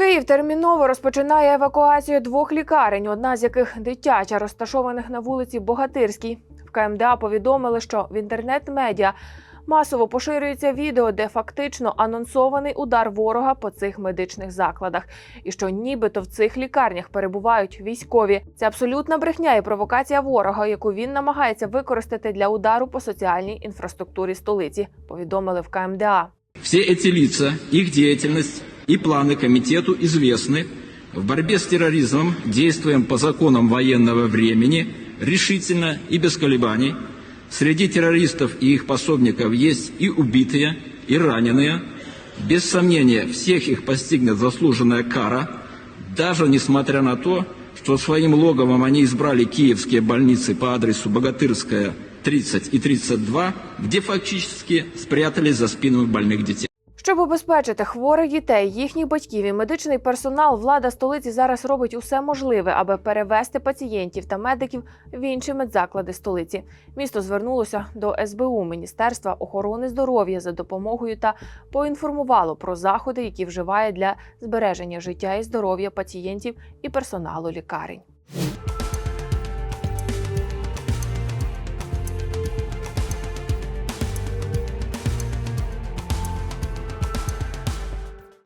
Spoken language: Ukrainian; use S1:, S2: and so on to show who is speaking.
S1: Київ терміново розпочинає евакуацію двох лікарень, одна з яких дитяча, розташованих на вулиці Богатирській. В КМДА повідомили, що в інтернет-медіа масово поширюється відео, де фактично анонсований удар ворога по цих медичних закладах, і що нібито в цих лікарнях перебувають військові. Це абсолютна брехня і провокація ворога, яку він намагається використати для удару по соціальній інфраструктурі столиці. Повідомили в КМДА.
S2: Все эти лица, их деятельность и планы комитету известны. В борьбе с терроризмом действуем по законам военного времени, решительно и без колебаний. Среди террористов и их пособников есть и убитые, и раненые. Без сомнения, всех их постигнет заслуженная кара, даже несмотря на то, что своим логовом они избрали киевские больницы по адресу Богатырская, 30 и 32, где фактически спрятались за спинами больных детей.
S1: Щоб убезпечити хворих дітей, їхніх батьків і медичний персонал, влада столиці зараз робить усе можливе, аби перевести пацієнтів та медиків в інші медзаклади столиці. Місто звернулося до СБУ Міністерства охорони здоров'я за допомогою та поінформувало про заходи, які вживає для збереження життя і здоров'я пацієнтів і персоналу лікарень.